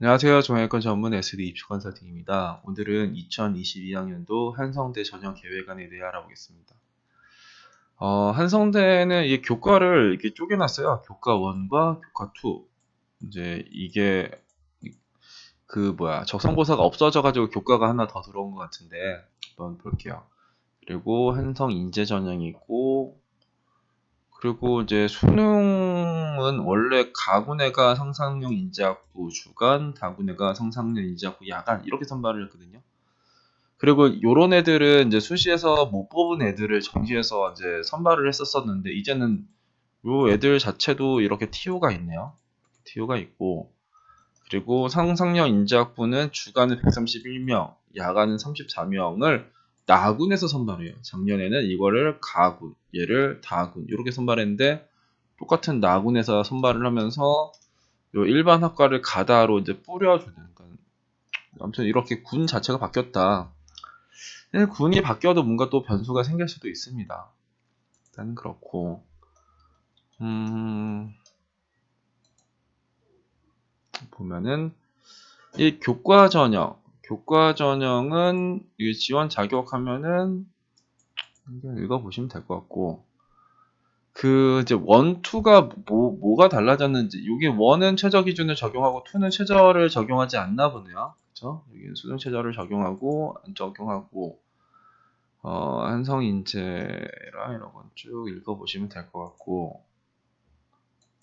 안녕하세요. 정형외과 전문 SD 입시 컨설팅입니다. 오늘은 2022학년도 한성대 전형 계획안에 대해 알아보겠습니다. 어, 한성대는 이 교과를 이렇게 쪼개놨어요. 교과 1과 교과 2. 이제 이게 그 뭐야 적성고사가 없어져가지고 교과가 하나 더 들어온 것 같은데 한번 볼게요. 그리고 한성 인재 전형이고 그리고 이제 수능은 원래 가군애가 상상형 인재학부 주간, 다군애가 상상형 인재학부 야간 이렇게 선발을 했거든요. 그리고 요런 애들은 이제 수시에서 못 뽑은 애들을 정시해서 이제 선발을 했었었는데 이제는 요 애들 자체도 이렇게 TO가 있네요. TO가 있고 그리고 상상형 인재학부는 주간은 131명, 야간은 34명을 나군에서 선발해요. 작년에는 이거를 가군, 얘를 다군 이렇게 선발했는데 똑같은 나군에서 선발을 하면서 요 일반 학과를 가다로 이제 뿌려주는 그러니까 아무튼 이렇게 군 자체가 바뀌었다. 군이 바뀌어도 뭔가 또 변수가 생길 수도 있습니다. 일단 그렇고 음 보면은 이 교과 전형 교과 전형은 이 지원 자격 하면은 읽어보시면 될 것 같고 그 이제 원, 투가 뭐 뭐가 달라졌는지 여기 원은 최저 기준을 적용하고 투는 최저를 적용하지 않나 보네요. 그렇죠? 여기는 수능 최저를 적용하고 안 적용하고 어, 한성 인재라 이런 건 쭉 읽어보시면 될 것 같고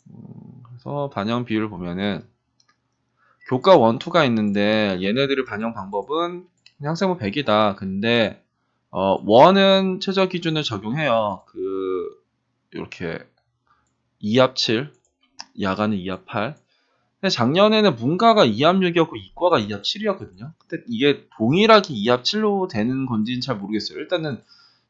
음, 그래서 반영 비율을 보면은 교과 1, 2가 있는데 얘네들을 반영 방법은 학생부 100이다. 근데 어, 1은 최저 기준을 적용해요. 그 이렇게 2합 7, 야간은 2합 8. 근데 작년에는 문과가 2합 6이었고 이과가 2합 7이었거든요. 근데 이게 동일하게 2합 7로 되는 건지는 잘 모르겠어요. 일단은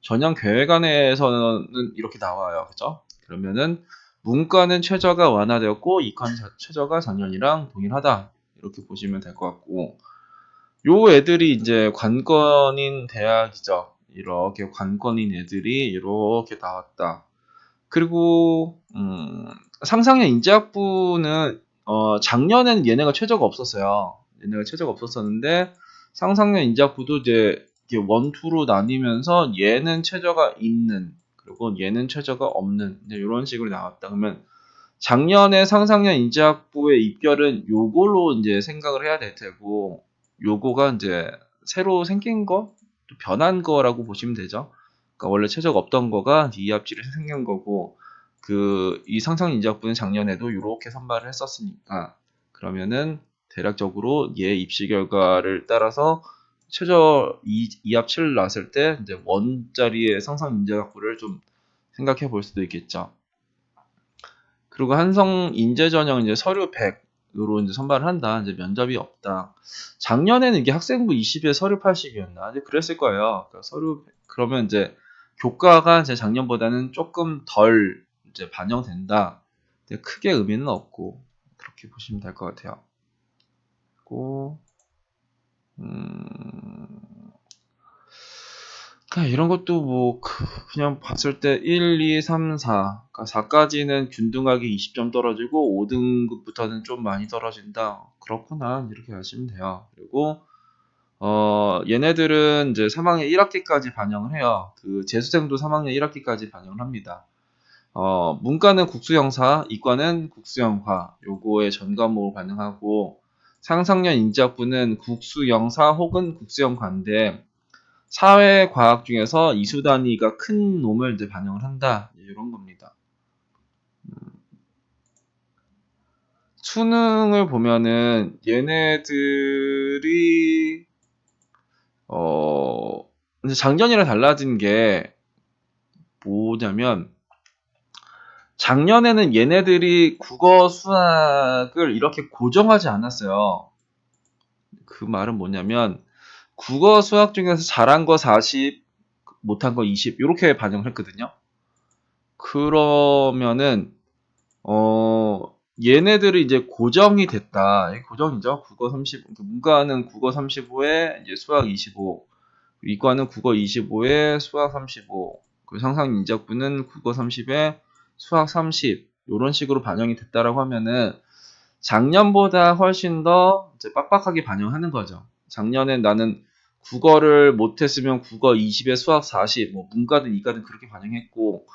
전형 계획안에서는 이렇게 나와요. 그죠? 그러면은 문과는 최저가 완화되었고 이과는 최저가 작년이랑 동일하다. 이렇게 보시면 될 것 같고 요 애들이 이제 관건인 대학이죠. 이렇게 관건인 애들이 이렇게 나왔다. 그리고 음, 상상형 인재학부는 어, 작년에는 얘네가 최저가 없었어요. 얘네가 최저가 없었었는데 상상형 인재학부도 이제 원투로 나뉘면서 얘는 최저가 있는 그리고 얘는 최저가 없는 이런 식으로 나왔다. 그러면 작년에 상상형 인재학부의 입결은 요걸로 이제 생각을 해야 될 테고 요거가 이제 새로 생긴 거, 변한 거라고 보시면 되죠. 그러니까 원래 최저가 없던 거가 이합질이 생긴 거고 그 이 상상 인재학부는 작년에도 이렇게 선발을 했었으니까 그러면은 대략적으로 얘 입시 결과를 따라서 최저 2, 2합 7을 나왔을 때 이제 원자리의 상상 인재학부를 좀 생각해 볼 수도 있겠죠. 그리고 한성 인재 전형 이제 서류 100 으로 이제 선발을 한다. 이제 면접이 없다. 작년에는 이게 학생부 20에 서류 80이었나? 이제 그랬을 거예요. 그러니까 서류 그러면 이제 교과가 제 작년보다는 조금 덜 이제 반영된다. 크게 의미는 없고 그렇게 보시면 될 것 같아요. 그리고 음, 그냥 이런 것도 뭐 그냥 봤을 때 1, 2, 3, 4 그러니까 4까지는 균등하게 20점 떨어지고 5등급부터는 좀 많이 떨어진다. 그렇구나 이렇게 하시면 돼요. 그리고 어 얘네들은 이제 3학년 1학기까지 반영을 해요. 그 재수생도 3학년 1학기까지 반영을 합니다. 어 문과는 국수형사, 이과는 국수형화 요거의 전 과목을 반영하고 상상년 인재학부는 국수영사 혹은 국수형과인데 사회과학 중에서 이수 단위가 큰 놈을 이제 반영을 한다. 이런 겁니다. 음. 수능을 보면은 얘네들이 어 작년이랑 달라진 게 뭐냐면 작년에는 얘네들이 국어 수학을 이렇게 고정하지 않았어요. 그 말은 뭐냐면 국어 수학 중에서 잘한 거 40, 못한 거 20, 이렇게 반영을 했거든요. 그러면은, 어, 얘네들이 이제 고정이 됐다. 고정이죠. 국어 30, 문과는 국어 35에 이제 수학 25, 이과는 국어 25에 수학 35, 그 상상 인적부는 국어 30에 수학 30, 이런 식으로 반영이 됐다라고 하면은 작년보다 훨씬 더 이제 빡빡하게 반영하는 거죠. 작년엔 나는 국어를 못했으면 국어 20에 수학 40, 뭐 문과든 이과든 그렇게 반영했고,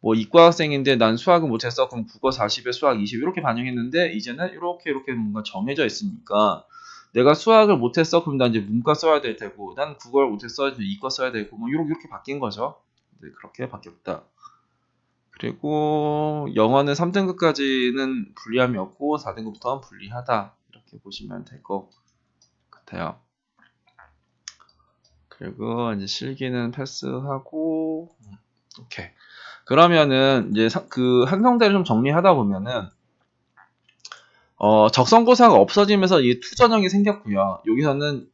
뭐 이과 학생인데 난 수학을 못했어 그럼 국어 40에 수학 20 이렇게 반영했는데 이제는 이렇게 이렇게 뭔가 정해져 있으니까 내가 수학을 못했어 그럼 난 이제 문과 써야 될 테고 난 국어를 못했어 이제 이과 써야 되고 뭐 이렇게 이렇게 바뀐 거죠. 네, 그렇게 바뀌었다. 그리고 영어는 3등급까지는 불리함이 없고 4등급부터는 불리하다 이렇게 보시면 될 것 같아요. 그리고 이제 실기는 패스하고 음, 오케이. 그러면은 이제 사- 그 한성대를 좀 정리하다 보면은 어, 적성고사가 없어지면서 이 투전형이 생겼고요. 여기서는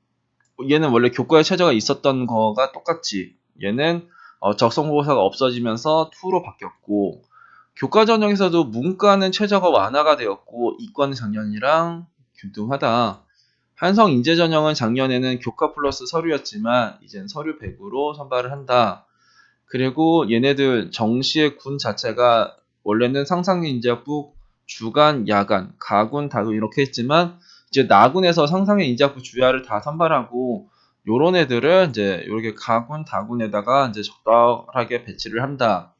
얘는 원래 교과에 최저가 있었던 거가 똑같지. 얘는 어, 적성고사가 없어지면서 2로 바뀌었고 교과 전형에서도 문과는 최저가 완화가 되었고 이과는 작년이랑 균등하다. 한성 인재 전형은 작년에는 교과 플러스 서류였지만 이젠 서류 100으로 선발을 한다. 그리고 얘네들 정시의 군 자체가 원래는 상상인재학부 주간, 야간, 가군, 다군 이렇게 했지만 이제 나군에서 상상의 인재학부 주야를 다 선발하고 요런 애들을 이제 이렇게 가군, 다군에다가 이제 적절하게 배치를 한다.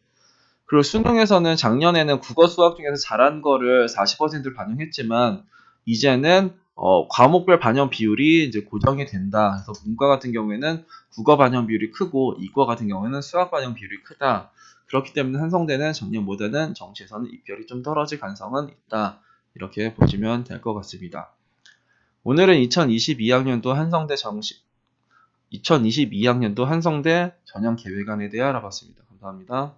그리고 수능에서는 작년에는 국어 수학 중에서 잘한 거를 40%를 반영했지만 이제는 어, 과목별 반영 비율이 이제 고정이 된다. 그래서 문과 같은 경우에는 국어 반영 비율이 크고 이과 같은 경우에는 수학 반영 비율이 크다. 그렇기 때문에 한성대는 작년보다는 정시에서는 입결이 좀 떨어질 가능성은 있다. 이렇게 보시면 될 것 같습니다. 오늘은 2022학년도 한성대 정시 2022학년도 한성대 전형 계획안에 대해 알아봤습니다. 감사합니다.